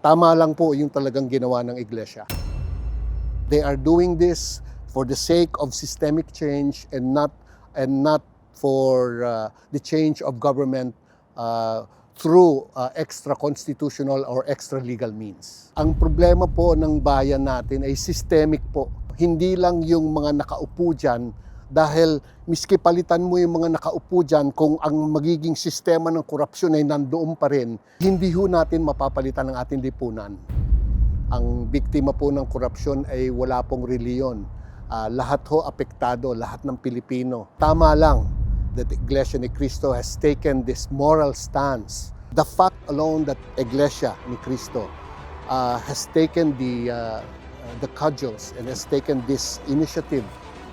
Tama lang po yung talagang ginawa ng iglesia. They are doing this for the sake of systemic change and not and not for uh, the change of government uh, through uh, extra constitutional or extra legal means. Ang problema po ng bayan natin ay systemic po. Hindi lang yung mga nakaupo dyan dahil miski palitan mo yung mga nakaupo dyan kung ang magiging sistema ng korupsyon ay nandoon pa rin, hindi ho natin mapapalitan ang ating lipunan. Ang biktima po ng korupsyon ay wala pong reliyon. Ah, lahat ho apektado, lahat ng Pilipino. Tama lang that Iglesia ni Cristo has taken this moral stance. The fact alone that Iglesia ni Cristo uh, has taken the, uh, the cudgels and has taken this initiative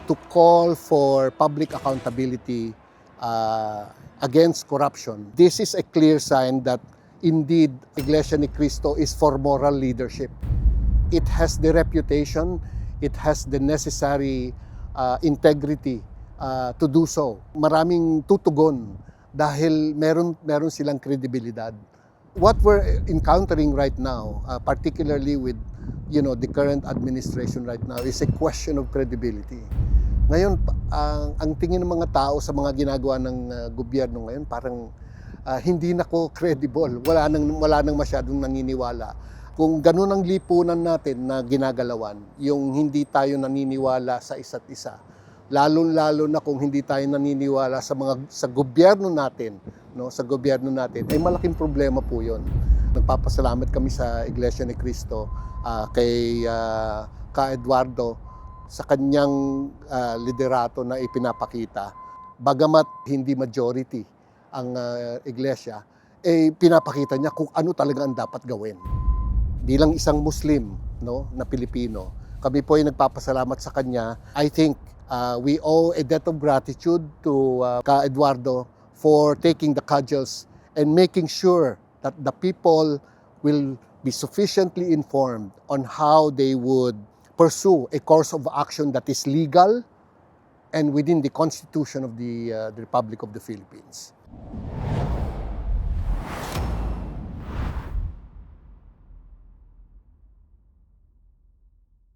to call for public accountability uh, against corruption. This is a clear sign that indeed Iglesia ni Cristo is for moral leadership. It has the reputation, it has the necessary uh, integrity uh, to do so. Maraming tutugon dahil meron meron silang kredibilidad. What we're encountering right now, uh, particularly with you know the current administration right now, is a question of credibility. Ngayon, ang, ang tingin ng mga tao sa mga ginagawa ng uh, gobyerno ngayon, parang uh, hindi na ko credible. Wala nang, wala nang masyadong naniniwala. Kung ganun ang lipunan natin na ginagalawan, yung hindi tayo naniniwala sa isa't isa, lalo-lalo na kung hindi tayo naniniwala sa mga sa gobyerno natin, no, sa gobyerno natin, ay malaking problema po 'yon. Nagpapasalamat kami sa Iglesia ni Cristo ah, kay ah, Ka Eduardo sa kanyang ah, liderato na ipinapakita. Bagamat hindi majority ang ah, iglesia, eh pinapakita niya kung ano talaga ang dapat gawin. Bilang isang Muslim no, na Pilipino, kami po ay nagpapasalamat sa kanya. I think uh, we owe a debt of gratitude to uh, Ka Eduardo for taking the cudgels and making sure that the people will be sufficiently informed on how they would pursue a course of action that is legal and within the Constitution of the, uh, the Republic of the Philippines.